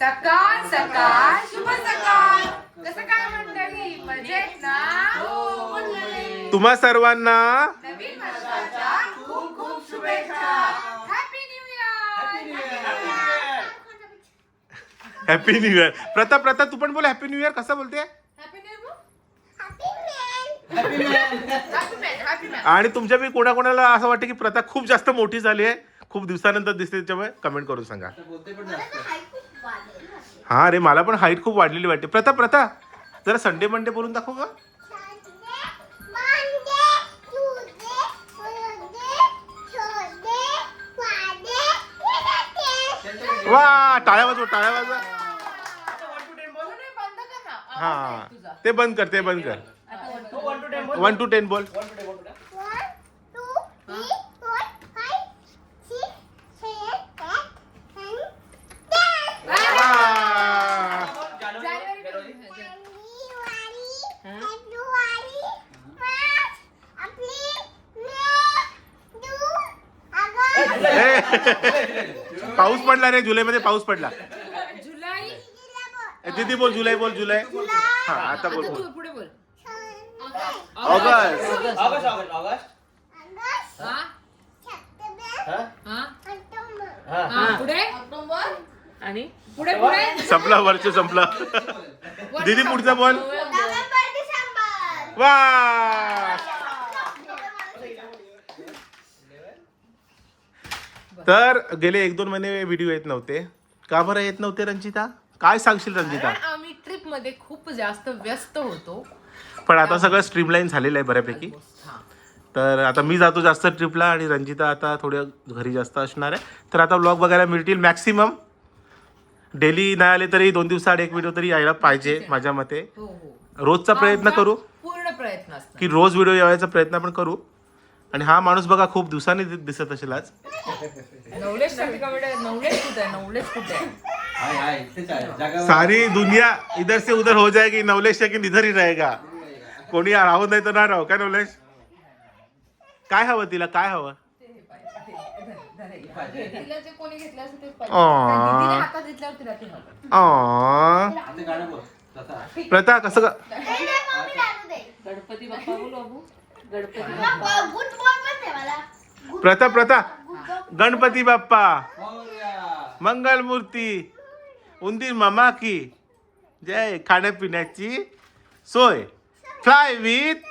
सकाळ सकाळ शुभ सकाळ कसं काय मंडळी मजेत ना तुम्हा सर्वांना नवीन वर्षाच्या खूप खूप शुभेच्छा happy new year happy new year Pratha Pratha तू पण बोल हॅपी न्यू इयर कसं बोलते happy new happy man happy man आणि तुमच्या मी कोणाकोणाला असं वाटतं की प्रथा खूप जास्त मोठी झाली आहे खूप दिवसानंतर दिसते त्याच्यामुळे कमेंट करून सांगा हा रे मला पण हाईट खूप वाढलेली वाटते. प्रथा प्रथा जरा संडे मंडे बोलून दाखव का वा टाळ्या वाजवा टाळ्या वाजवा. हा. ते बंद कर ते बंद कर. वन टू टेन बोल. पडला रे जुलैमध्ये पाऊस पडला. जुलै? ए, दीदी बोल जुलै बोल जुलै. हा आता बोल आता बोल. तू पुढे बोल. ऑगस्ट. ऑगस्ट ऑगस्ट ऑगस्ट हा? हा? हा? हा. हा पुढे? ऑक्टोबर आणि? पुढे पुढे? संपला वर्ष संपलं. दीदी पुढचा बोल. नोव्हेंबर डिसेंबर वा! तर गेले एक दोन महिने व्हिडिओ येत नव्हते. का बरं येत नव्हते रंजिता? काय सांगशील रंजिता? कारण आम्ही ट्रिपमध्ये खूप जास्त व्यस्त होतो. पण आता सगळं स्ट्रीमलाईन झालेलं आहे बऱ्यापैकी. हा. तर आता मी जातो जास्त ट्रिपला आणि रंजिता आता थोडं घरी जास्त असणार आहे. तर आता ब्लॉग बघायला मिळतील मॅक्सिमम डेली नाही आले तरी दोन दिवसाआड एक व्हिडिओ तरी यायला पाहिजे माझ्या मते. हो हो. रोजचा प्रयत्न करू. पूर्ण प्रयत्न की रोज व्हिडिओ यायचा प्रयत्न आपण करू. आणि हा माणूस बघा खूप दिवसांनी दि- दिसत असेल आज. नवलेशसाठी का बेटा नवलेश कुठे आहे? नवलेश कुठे आहे? हाय हाय इथेच आहे. जागावर सारी दुनिया इधर से उधर हो जाएगी नवलेश लेकिन इधर ही रहेगा. कोणी राहू नाही तर नाही राहू. काय नवलेश? काय हवं तिला? काय हवं? तिला जे कोणी घेतलं असेल ते पाहिजे. Aww. त्या दीदीने हातात घेतल्यावर तिला ते हवं. आ आता गाणं बोल तसा प्रथा कसं का गणपती बाप्पा बोलू बाबू? गणपती बाप्पा गुड बॉल पण दे मला प्रथा प्रथा. गणपती बाप्पा. मोरया. मंगल मूर्ती उंदीर मामा की. जय खाण्यापिण्याची सोय. फ्लाय विथ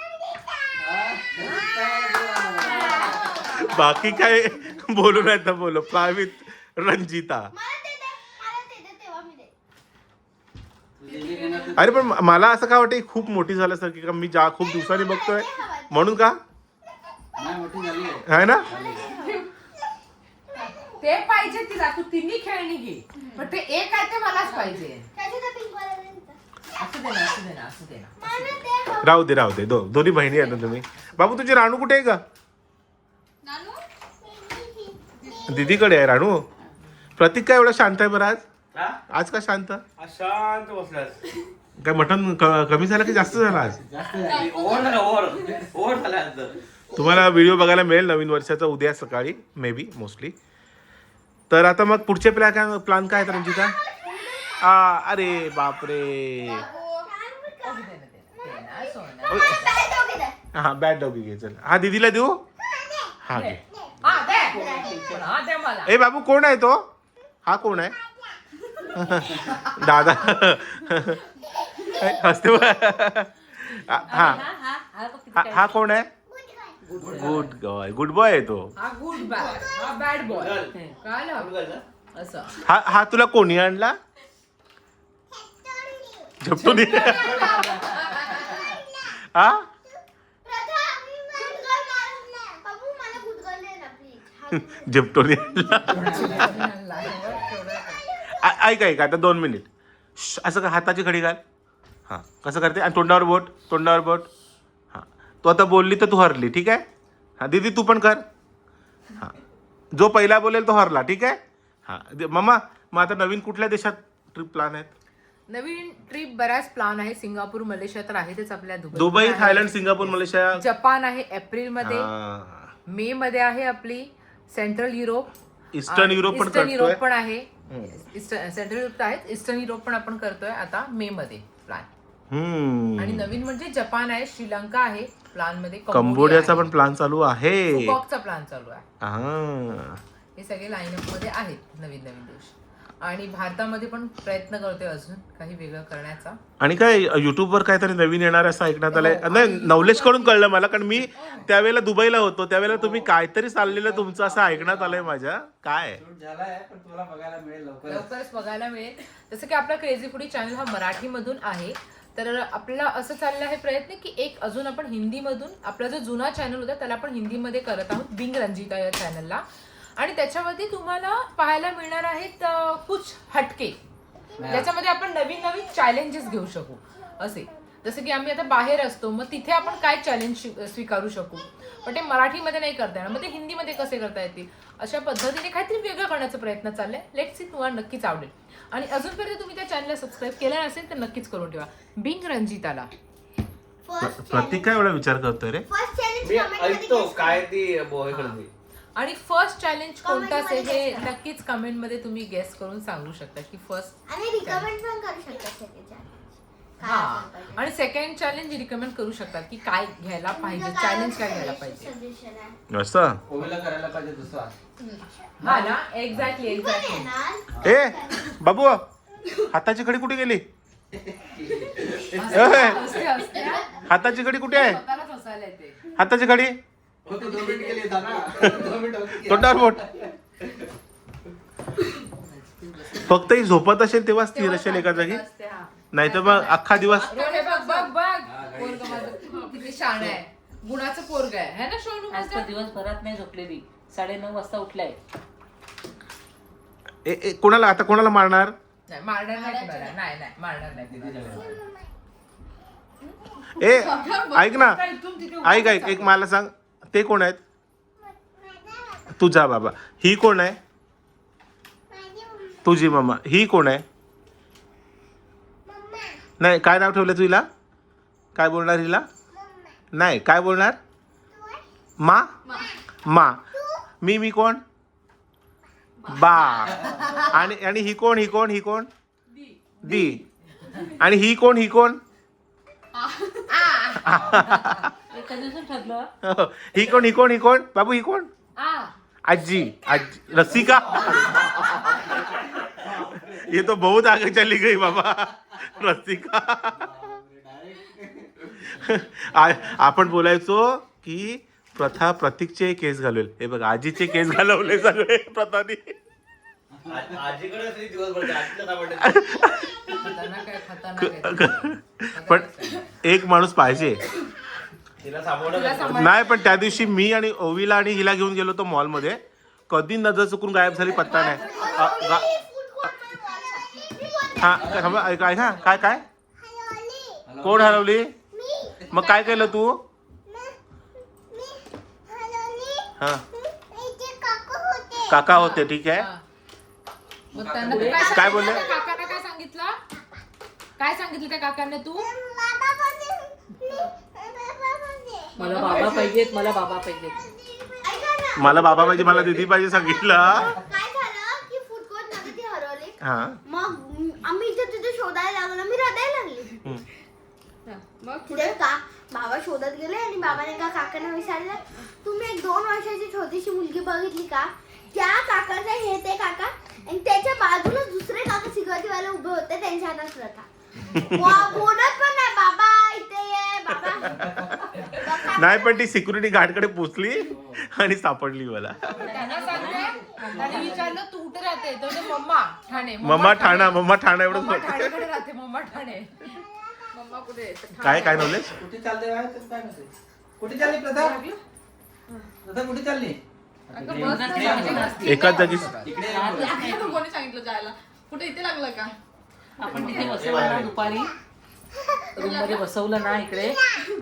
बाकी काय बोलू नाही तर बोलो. Fly with Ranjita. अरे पण मला असं काय वाटतं खूप मोठी झाल्यासारखी का मी जा खूप दिवसांनी बघतोय. म्हणून का? आहे. ना? ते पाहिजे तिला तू तिन्ही खेळणी घे. पण ते एक आहे ते मलाच पाहिजे. असू दे ना असू दे ना असू दे ना. राहू दे राहू दे. दो दोन्ही बहिणी आहेत ना तुम्ही. बाबू तुझी राणू कुठे आहे का? दीदीकडे आहे राणू. प्रतीक काय एवढं शांत आहे बरं आज? हा? आज का शांत? आज शांत बसलास काय मटन क- कमी झालं की जास्त झालं आज? जास्त झाली. ओव्हर झाला ओव्हर ओव्हर झाला आज. तुम्हाला व्हिडिओ बघायला मिळेल नवीन वर्षाचा उद्या सकाळी मे बी मोस्टली तर आता मग पुढचे प्लॅन काय प्लॅन काय आहेत रंजिता आ अरे बापरे. हा बॅट डॉगी घे चल. हा दीदीला देऊ? हा घे. ए बाबू कोण आहे तो? हा कोण आहे? दादा. हसते हा- हा कोण आहे? गुड बॉय गुड बॉय आहे तो. हा गुड बॅड हा बॅड बॉय. कळलं? असं. हा हा तुला कोणी आणला? झपटून हा? प्रथा, मी गुडगल मारत नाही. बाबू, मला गुडगल दे ना, please. झपटून ऐक ऐक आता दोन मिनिट. असं का हाताची घडी घाल? हां कसं करते? आणि तोंडावर बोट तोंडावर बोट. तू आता बोलली तर तू हरली ठीक आहे? हां दीदी तू पण कर. हां. जो पहिला बोलेल तो हरला ठीक आहे? हां. मम्मा मग आता नवीन कुठल्या देशात ट्रिप प्लॅन आहेत? नवीन ट्रिप बऱ्याच प्लान आहे सिंगापूर मलेशिया तर आहेतच आपल्या Dubai. Thailand Singapore Malaysia. Japan आहे एप्रिलमध्ये हां. मे मध्ये आहे आपली सेंट्रल युरोप ईस्टर्न युरोप पण युरोप पण आहे. सेंट्रल युरोप आहेत. ईस्टर्न युरोप पण आपण करतोय आता मे मध्ये. आणि नवीन म्हणजे जपान आहे श्रीलंका आहे प्लॅनमध्ये कंबोडियाचा पण प्लॅन चालू आहे. चा प्लॅन चालू आहे. हा. हे सगळे लाईनअपमध्ये आहेत नवीन नवीन देश. आणि भारतामध्ये पण प्रयत्न करतोय अजून काही वेगळं करण्याचा. आणि काय युट्यूबवर काहीतरी नवीन येणार असं ऐकण्यात आलंय. नाही नवलेशकडून कळलं मला कारण मी त्यावेळेला दुबईला होतो. त्यावेळेला तुम्ही काहीतरी चाललेलं तुमचं असं ऐकण्यात आलंय माझ्या. काय? शूट झालाय पण तुला बघायला मिळेल लवकरच. लवकरच बघायला मिळेल. जसं की आपला क्रेझी फुडी चॅनल हा मराठीमधून आहे. तर आपल्याला असं चाललं आहे प्रयत्न की एक अजून आपण हिंदीमधून आपला जो जुना चॅनल होता त्याला आपण हिंदीमध्ये करत आहोत बिंग रंजिता या चॅनलला आणि त्याच्यामध्ये तुम्हाला पाहायला मिळणार आहेत कुछ हटके. ज्याच्यामध्ये आपण नवीन नवीन चॅलेंजेस घेऊ शकू. असे. जसं की आम्ही आता बाहेर असतो मग तिथे आपण काय चॅलेंज स्वीकारू शकू? पण ते मराठीमध्ये नाही करता येणार. मग ते हिंदीमध्ये कसे करता येतील? अशा पद्धतीने काहीतरी वेगळं करण्याचा प्रयत्न चाललाय. लेट सी तुम्हाला नक्कीच आवडेल. आणि अजूनपर्यंत तुम्ही त्या चॅनलला सबस्क्राईब केलं नसेल तर नक्कीच करून ठेवा. बिंग रंजिताला. फर्स्ट प्रतीक काय एवढा विचार करतोय रे? फर्स्ट चॅलेंज मी कमेंटमध्ये ऐकतो काय ती आणि फर्स्ट चॅलेंज कोणतं असेल हे. नक्कीच कमेंटमध्ये तुम्ही गेस करून सांगू शकता की फर्स्ट आणि रिकमेंड पण करू. काय हा. आणि सेकंड चॅलेंज रिकमेंड करू शकतात की काय घ्यायला पाहिजे चॅलेंज काय घ्यायला पाहिजे? आहे? असं? ओवीला करायला पाहिजे दुसरा हा ना एक्झॅक्टली एक्झॅक्टली येणार? ए बाबू हाताची घडी कुठे गेली? ए, हाताची घडी कुठे आहे? स्वतःलाच हसायला येते. हाताची घडी? हो तू दोन मिनिट गेली होता ना दोन मिनिट होती. तोंडावर बोट फक्त ही झोपत असेल तेव्हा स्थिर असेल एका जागी नाही तर मग अख्खा दिवस रोहे बघ बघ बघ. पोरग माझं किती शाण आहे. गुणाचं पोरग आहे. है ना सोनू आज तर माझं? दिवसभरात नाही झोपलेली. साडेनऊ वाजता उठलाय. ए, ए, कोणाला आता कोणाला मारणार? नाही मारणार नाही कुणाला. नाही नाही मारणार नाही दीदीला करायला. ए ऐक ना. ऐक ऐक एक मला सांग. ते कोण आहेत? तुझा बाबा. ही कोण आहे? तुझी मम्मा ही कोण आहे? नाही काय नाव ठेवलं तुला काय बोलणार हिला? नाही काय बोलणार? मा? मा. मी मी कोण? बा. आणि आणि ही कोण ही कोण ही कोण? दी. आणि ही कोण ही कोण? ही कोण ही कोण ही कोण? बाबू ही कोण? आ. आजी आजी रसिका. ये तो बहुत आगे चली गई बाबा। रसिका। आपण बोलायचो की प्रथा प्रतीकचे केस घालवेल. हे बघ आजीचे केस घालवले सगळे प्रथाने. पण एक माणूस पाहिजे. नाही पण त्या दिवशी मी आणि ओवीला आणि हिला घेऊन गेलो होतो मॉलमध्ये. कधी नजर चुकून गायब झाली पत्ता नाही. हा थांबा, ऐक ऐक हा काय काय? कोण हरवली? मग काय केलं तू? हा. काका होते ठीक आहे. हा. मग त्यांना तू काय काय सांगितलं? बोलले? त्या काकांना काय सांगितलं? काय सांगितलं त्या काकांना तू? मला बाबा पाहिजेत मला बाबा पाहिजेत मला बाबा पाहिजे मला दिदी पाहिजे सांगितलं. काय झालं की फूड कोर्टमध्ये ती हरवली? हा मग आम्ही इथे तिथे शोधायला लागलो मी रडायला लागली हम्म. मग पुढे? का? बाबा शोधत गेले आणि बाबाने का काकांना विचारलं तुम्ही एक दोन वर्षाची छोटीशी मुलगी बघितली का? त्या काकाचा हे ते काका आणि त्याच्या बाजूला दुसरे काका सिक्युरिटीवाले उभे होते त्यांच्या हातात रथा वा- बोलत पण नाही. बाबा इथे ये बाबा. नाही पण ती सिक्युरिटी गार्डकडे पोचली आणि सापडली मला. त्यांना सांगते. त्याने विचारलं तू कुठे राहते? तर ते mamma Thane. Mamma Thana mamma Thana mamma एवढं ठाणेकडे राहते मम्मा ठाणे. काय काय नॉलेज कुठे बाहेर? तर काय नसेल. कुठे चालली प्रथा? प्रथा कुठे चालली. एकाच जागी. कोणी सांगितलं जायला. कुठे इथे लागलं का? आपण तिथे बसवलं ना दुपारी. रूममध्ये बसवलं ना इकडे.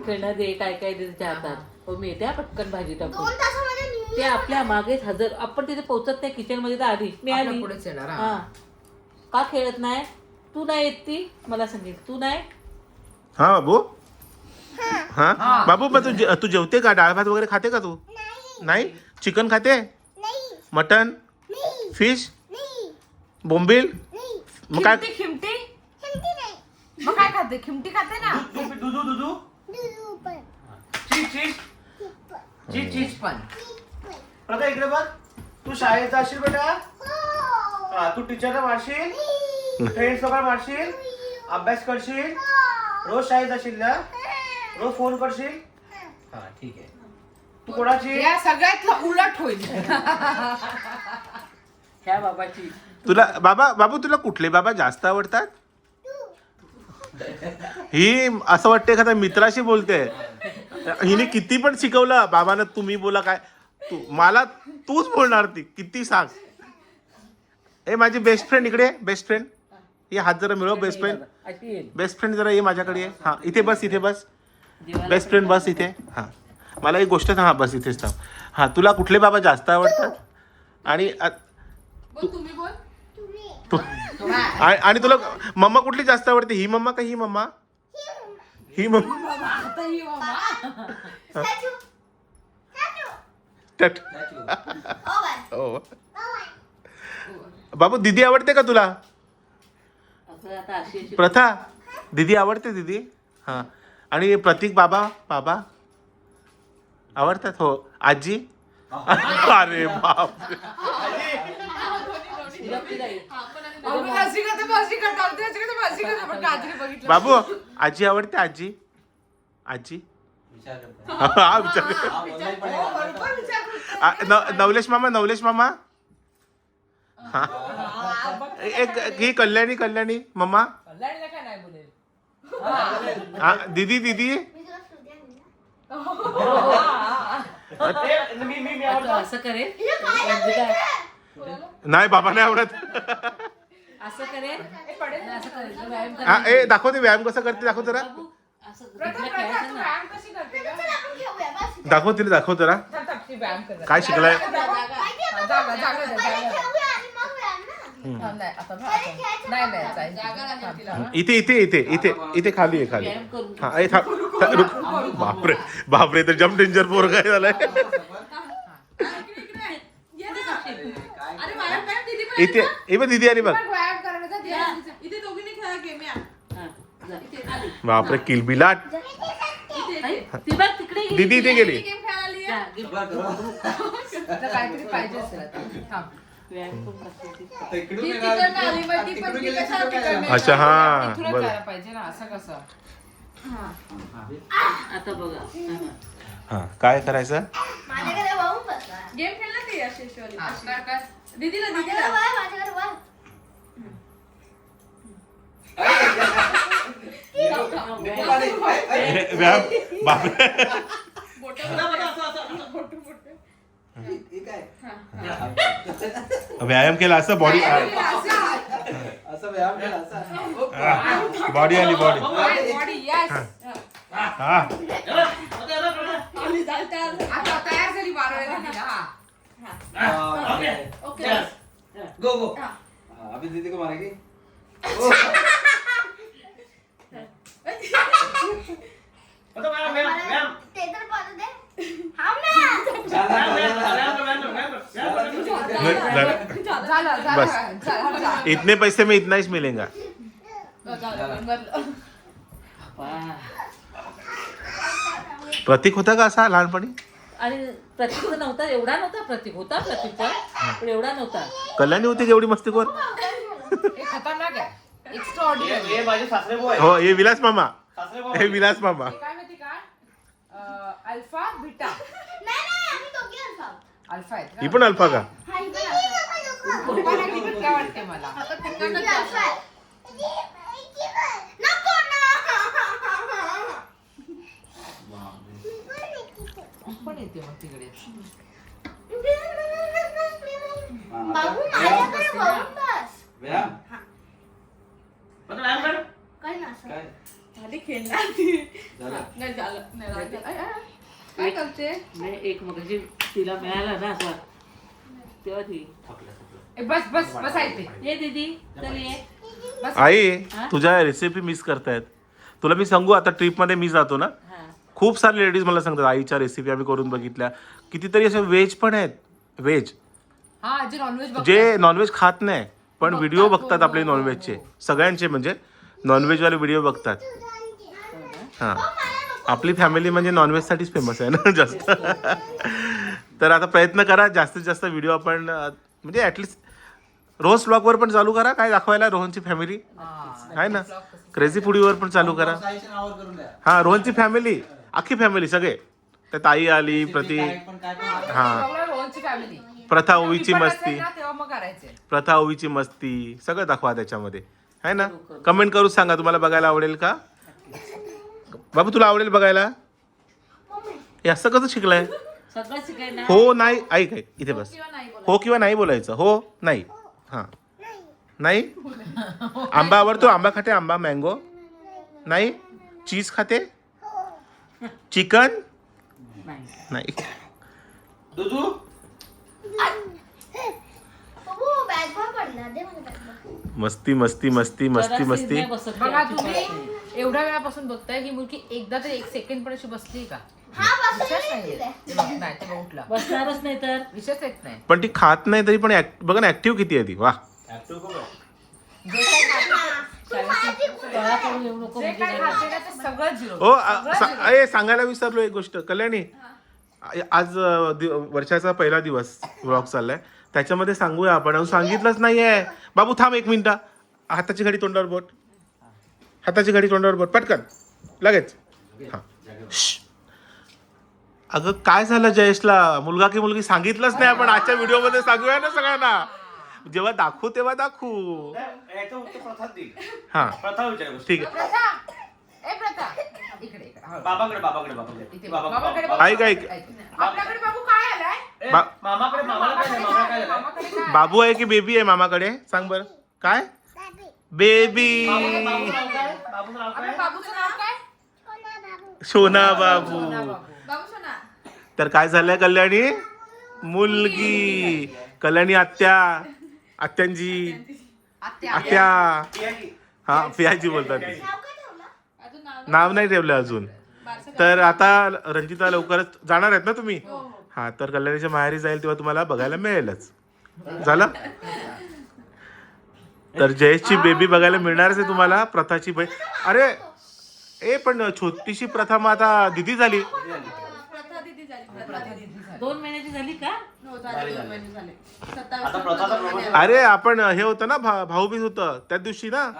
खेळणं दे काय काय दे तिच्या हातात हो मी येते हा पटकन भाजी टाकून. ते आपल्या मागेच हजर. आपण तिथे पोहोचत नाही किचनमध्ये तर आधी. मी आली. पुढेच येणार हा. हा. का खेळत नाही? तू नाही येत ती? मला सांगितलं तू नाही? हा बाबू? हा. बाबू मग तू जे- तू जेवते का? डाळ भात वगैरे खाते का तू? नाही. चिकन खाते? मटन? फिश? बोंबील? मग काय? खिमटी खिमटी? मग काय खाते? खिमटी खाते ना? दुधू दुधू चीज चीज? चीज चीज पण. प्रथा इकडे बघ. तू शाळेत जाशील बेटा? हा. तू टीचरला मारशील? फ्रेंड्स सोबत मारशील? अभ्यास करशील? रोज शाळेत जाशील ना? रोज फोन करशील? हा ठीक आहे. तू कोणाची? या सगळ्यात उलट होईल. ह्या बाबाची. तुला बाबा बाबू तुला कुठले? बाबा जास्त आवडतात? ही असं वाटते एखाद्या मित्राशी बोलते. हिने किती पण शिकवलं बाबानं तुम्ही बोला काय. तू मला तूच बोलणार ती किती सांग. ए माझी बेस्ट फ्रेंड इकडे बेस्ट फ्रेंड हे हात जरा मिळव बेस्ट फ्रेंड बेस्ट फ्रेंड जरा ये माझ्याकडे ये. हां इथे बस इथे बस. बेस्ट फ्रेंड बस इथे. हां. मला एक गोष्ट हां बस इथेच थांब. हां तुला कुठले बाबा जास्त आवडतात? आणि आणि तुला मम्मा कुठली जास्त आवडते? ही मम्मा का ही मम्मा? ही मम्मा. ही टट. हो बाबू दीदी आवडते का तुला? प्रथा दीदी आवडते दीदी? हां. आणि प्रतीक बाबा? बाबा? आवडतात हो. आजी? अरे बाप बाबू आजी आवडते आजी? आजी? हा विचार. नवलेश मामा नवलेश मामा? हा. एक ही कल्याणी कल्याणी. मम्मा. कल्याणीला काय नाही बोलेल. हा दीदी दीदी. मी मी मी आता आवडतो. असं करेल. काय नाही बाबा नाही आवडत. असं करेल. नाही, असं करेल. व्यायाम हा करेल. ए दाखवते व्यायाम कसा करते दाखव जरा. बाबू असं प्रथा तिला प्रथा खेळायचं तू ना. व्यायाम कशी करते का? चल आपण खेळूया. बस. दाखव तिला दाखव जरा. थांब, थांब, ती व्यायाम कर काय शिकलाय? जागा जागा जागा नाही आता नाही नाही जायचं. जागा लागेल थांब, तिला. थांब. इथे इथे इथे इथे इथे खाली आहे खाली व्यायाम हा ए थांब था- रुक. बापरे बापरे तर जम डेंजर पोर काय झालंय? इथे ए बघ दीदी आली बघ. ती. इथे दोघींनी खेळा गेम या. हा, बापरे किलबिलाट ती बघ तिकडे गेली. दीदी इथे गेली. गेम खेळायला आली जा, आहे. काहीतरी पाहिजे असेल. आता. थांब. व्यायाम करून बसते ती. ती तिकडनं आली मग ती पण ती कशा तिकडनं अच्छा हा इथूनच बरं. जायला पाहिजे ना असं कसं? आता बघा हा. काय करायचं? माझ्याकडे बघून बसला गेम खेळला ती अशी अशी वाली. हा, अशी. काय काय दीदीला माझ्याकडे दीदीला वळ माझ्याकडे वळ हे, व्यायाम बापरे. व्यायाम केला असं बॉडी असं व्यायाम केला असा बॉडी आली बॉडी हा। तयार झाली हा। गो गो अभी दीदी को मारेगी। ते तर दे. इतने पैसे में इतना ही मिलेगा. प्रतीक होता का असा लहानपणी आणि प्रतीक तर नव्हता एवढा नव्हता प्रतीक होता प्रतीक पण पण एवढा नव्हता कल्याणी होती एवढी मस्तीखोर हे खतरनाक आहे एक्स्ट्रा ऑर्डिनरी हे माझे सासरे भाऊ आहे हो हे विलास मामा हे विलास मामा. काय माहिती का? अं, अल्फा बीटा. नाही नाही आम्ही दोघी असाव अल्फा आहेत ही पण अल्फा का? वाटते मला? पण येते मग तिकडे? बाबू माझ्याकडे बघून बस. व्यायाम आता व्यायाम कर काय नसं काय झाली खेळणार. ती. झालं नाही झालं. नाही झालं. आय, आय. काय करते? नाही एक मगाशी तिला मिळाला ना असा तेव्हा ती ए, बस बस बस ऐकते ये दीदी चल ये. बस. आई हा? तुझ्या रेसिपी मिस करतायत. तुला मी सांगू आता ट्रिपमध्ये मी जातो ना. हा. खूप सारे लेडीज मला सांगतात आईच्या रेसिपी आम्ही करून बघितल्या. कितीतरी असे व्हेज पण आहेत. व्हेज हा जे नॉनव्हेज जे नॉनव्हेज खात नाही पण व्हिडिओ बघतात आपले नॉनव्हेजचे सगळ्यांचे म्हणजे नॉनव्हेजवाले व्हिडिओ बघतात. हां. आपली फॅमिली म्हणजे नॉनव्हेजसाठीच फेमस आहे ना जास्त. तर आता प्रयत्न करा जास्तीत जास्त व्हिडिओ आपण म्हणजे ॲटलिस्ट रोहन ब्लॉगवर पण चालू करा काय दाखवायला रोहनची फॅमिली आहे ना? क्रेझी फुडीवर पण चालू करा. हां रोहनची फॅमिली अख्खी फॅमिली सगळे. त्या ताई आली प्रती हां. प्रथा ओवीची मस्ती. प्रथा ओवीची मस्ती सगळं दाखवा त्याच्यामध्ये. आहे ना? कमेंट करून सांगा तुम्हाला बघायला आवडेल का? बाबू तुला आवडेल बघायला? हे असं कसं शिकलंय? सगळं शिकायला हो नाही ऐक ऐक इथे बस. हो किंवा नाही बोलायचं. हो नाही. हां. नाही? आंबा आवडतो? आंबा खाते? आंबा मँगो नाही? चीज खाते? चिकन नाही. मस्ती मस्ती मस्ती मस्ती मस्ती. बघा तुम्ही एवढ्या वेळापासून बघताय ही मुलगी एकदा तर एक सेकंड पण अशी बसली का? हा विशेष बसला नाहीये. ते बघ, नाही ते बघ उठला. बसणारच नाही तर? विशेष येत नाही. पण ती खात नाही तरी पण act- बघा ना ऍक्टिव्ह किती आहे ती. वा ऍक्टिव्ह खूप आहे जे काय खाते- कळा करून येऊ नको जे काय जरा. खाते ना ते सगळं झिरो ओ आ- सा- अरे सांगायला विसरलो एक गोष्ट. कल्याणी आ- आज अ, दि- वर्षाचा पहिला दिवस व्लॉग चाललाय. त्याच्यामध्ये सांगूया आपण. अजून सांगितलंच नाहीये. बाबू थांब एक मिनिट. हाताची घडी तोंडावर बोट. हाताची घडी तोंडावर बोट पटकन. लगेच. हा. अगं काय झालं जयेशला? मुलगा की मुलगी सांगितलंच नाही आपण. आजच्या व्हिडिओमध्ये सांगूया ना सगळ्यांना. जेव्हा दाखवू तेव्हा दाखवू. हा. ठीक आहे. प्रथा. ए प्रथा. इकडे इकडे. हो. बाबाकडे बाबाकडे बाबाकडे. इथे बाबा- बाबाकडे बाबा- ऐक, ऐक. बाबू आहे की बेबी आहे मामाकडे? सांग बरं. काय? बेबी। बाबूचं नाव काय? बाबूचं नाव आपल्या काय? बाबूचं नाव काय सोना बाबू। सोना बाबू. बाबू सोना. तर काय झालंय कल्याणी? मुलगी. कल्याणी आत्या. आत्यांजी. आत्या? हा फियाजी बोलतात नाव काय ठेवलं? अजून नाव नाव नाही ठेवलं अजून. तर आता रंजिता लवकरच जाणार आहेत ना तुम्ही? हा तर कल्याणीच्या माहेरी जाईल तेव्हा तुम्हाला बघायला मिळेलच. झालं? तर जयेशची बेबी बघायला मिळणारच आहे तुम्हाला प्रथाची बहीण. अरे ए पण छोटीशी प्रथा मग आता दिदी झाली. प्रथा दिदी झाली प्रथा दिदी दोन महिन्याची झाली का? हो झाले दोन महिने झाले. सत्तावीस आता प्रथाचा प्रमाण अरे आपण हे होतं ना भा भाऊबीज होतं. त्या दिवशी ना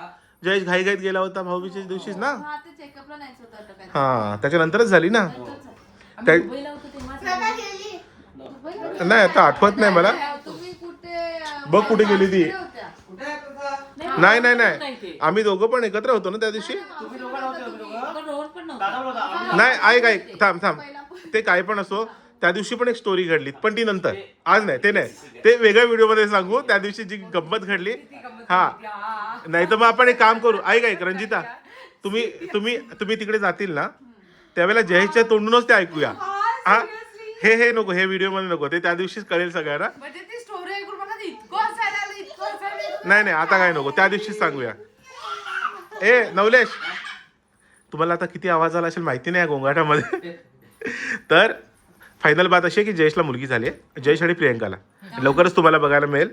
जयेश घाईघाईत गेला होता भाऊबीजच्या दिवशीच ना. हा ते चेकअपला न्यायचं होतं आता काय हा त्याच्यानंतरच झाली ना. त्या- नाही आता आठवत नाही मला. तुम्ही कुठे अं, बघ कुठे गेली ती. तिकडे होत्या. कुठे आहे प्रथा? नाही नाही नाही. आम्ही दोघं पण एकत्र होतो ना त्या दिवशी. नाही ऐक ऐक. थांब थांब. ते काय पण असो त्या दिवशी पण एक स्टोरी घडली पण ती नंतर. आज नाही ते नाही. ते वेगळ्या व्हिडिओमध्ये सांगू त्या दिवशी जी गंमत घडली हा. नाही तर मग आपण एक काम करू ऐक ऐक रंजिता. तुम्ही तुम्ही तुम्ही तिकडे जातील ना त्यावेळेला जयेशच्या तोंडूनच ते ऐकूया. हा हे? हे नको हे व्हिडिओमध्ये नको ते त्या दिवशीच कळेल सगळ्यांना म्हणजे ती स्टोरी ऐकून मला इतकं हसायला आलं इतकं हसायला आलं. नाही नाही आता काय नको. त्या दिवशीच सांगूया. ए नवलेश. तुम्हाला आता किती आवाज आला असेल माहिती नाही या गोंगाटामध्ये. तर फायनल बात अशी आहे की जयेशला मुलगी झाली आहे. जयेश आणि प्रियंकाला. लवकरच तुम्हाला बघायला मिळेल.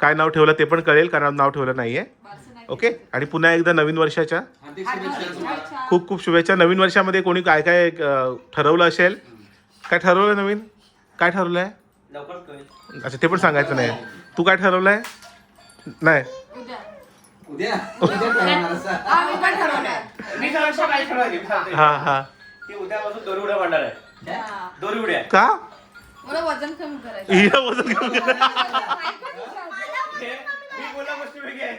काय नाव ठेवलं ते पण कळेल कारण नाव ठेवलं नाही आहे ओके आणि पुन्हा एकदा नवीन वर्षाच्या खूप खूप शुभेच्छा. नवीन वर्षामध्ये कोणी काय काय ठरवलं असेल? काय ठरवलं नवीन? काय ठरवलं आहे. अच्छा ते पण सांगायचं नाही. तू काय ठरवलं आहे नाही. उद्या. उद्या असं. आम्ही पण मी काय. हा हा. ती उद्यापासून दोरी उड्या मांडणार आहे हा. दोरी उड्या का? मला वजन कमी करायचं. हिला वजन कमी करा. हे, मी बोलला गोष्टी वेगळी आहे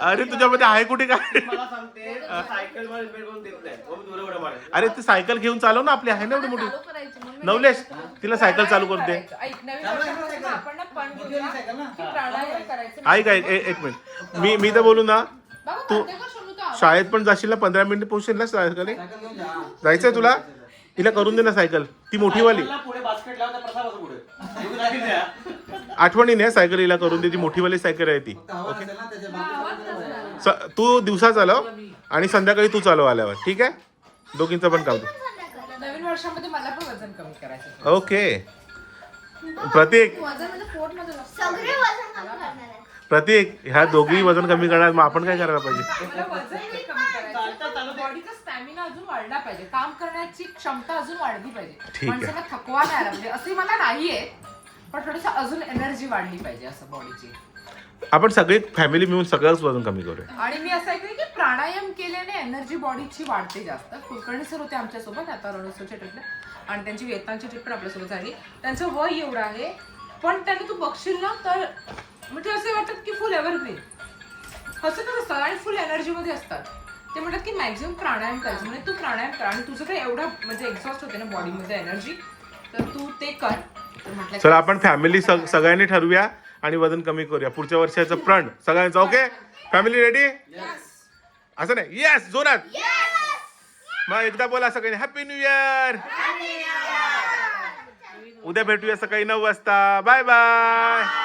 अरे तुझ्यामध्ये आहे कुठे काय? मला सांगते सायकलमध्ये बेल करून देत नाही. मग मी दोरी उड्या मारेन. अरे ते सायकल घेऊन चालव ना आपली आहे ना एवढी मोठी? चालू करायची मग मी नवलेश तिला सायकल चालू करते करायचं. ऐक नवीन वर्षापासून आपण ना पण घेऊया. की प्राणायाम करायचं. ऐक ऐक ए- एक मिनिट. मी मी तर बोलू ना बाबा तू- सोनू. शाळेत पण जाशील ना पंधरा मिनिटं पोहोचशील ना सायकल जायचंय तुला? तिला करून दे ना सायकल ती मोठीवाली. सायकलला पुढे बास्केट लावता पुढे. आठवणीने सायकल हिला करून दे ती मोठीवाली सायकल आहे ती. स- तू दिवसा चालव आणि संध्याकाळी तू चालव आल्यावर ठीक आहे? दोघींचं पण काम नवीन वर्षामध्ये मला पण वजन कमी करायचं ओके प्रतीक. वजन म्हणजे पोटमध्ये सगळे वजन कमी करणार आहे. प्रतीक ह्या दोघी वजन कमी करणार मग आपण काय करायला पाहिजे? आपलं वजन नाही कमी करायचं बॉडीचा स्टॅमिना अजून वाढला पाहिजे. काम करण्याची क्षमता अजून वाढली पाहिजे. ठीक आहे. माणसाला थकवा नाही आला पाहिजे. असे मला नाहीये पण थोडस अजून एनर्जी वाढली पाहिजे असं बॉडीची आपण सगळी फॅमिली मिळून सगळंच वजन कमी करूया. आणि मी असं ऐकलं की प्राणायाम केल्याने एनर्जी बॉडीची वाढते जास्त. कुलकर्णी सर होते आमच्यासोबत आता रणोत्सवच्या ट्रिपला. आणि त्यांची वेतांची ट्रिप पण आपल्यासोबत झाली. त्यांचं वय एवढं आहे पण त्यांनी तू बघशील ना तर म्हणजे असे वाटतात की फुल एव्हरग्रीन हसतच असतात आणि फुल एनर्जीमध्ये असतात. ते म्हणतात की मॅक्झिमम प्राणायाम करायचं म्हणजे तू प्राणायाम कर. आणि तुझं काही एवढं म्हणजे एक्झॉस्ट होते ना बॉडीमध्ये एनर्जी तर तू ते कर. तर चला आपण फॅमिली सगळ्यांनी ठरवूया आणि वजन कमी करूया. पुढच्या वर्षाचं प्रण. सगळ्यांचं ओके फॅमिली रेडी असं नाही. येस जोरात. मग एकदा बोला सगळ्यांनी हॅपी न्यू इयर उद्या भेटूया सकाळी नऊ वाजता. Bye bye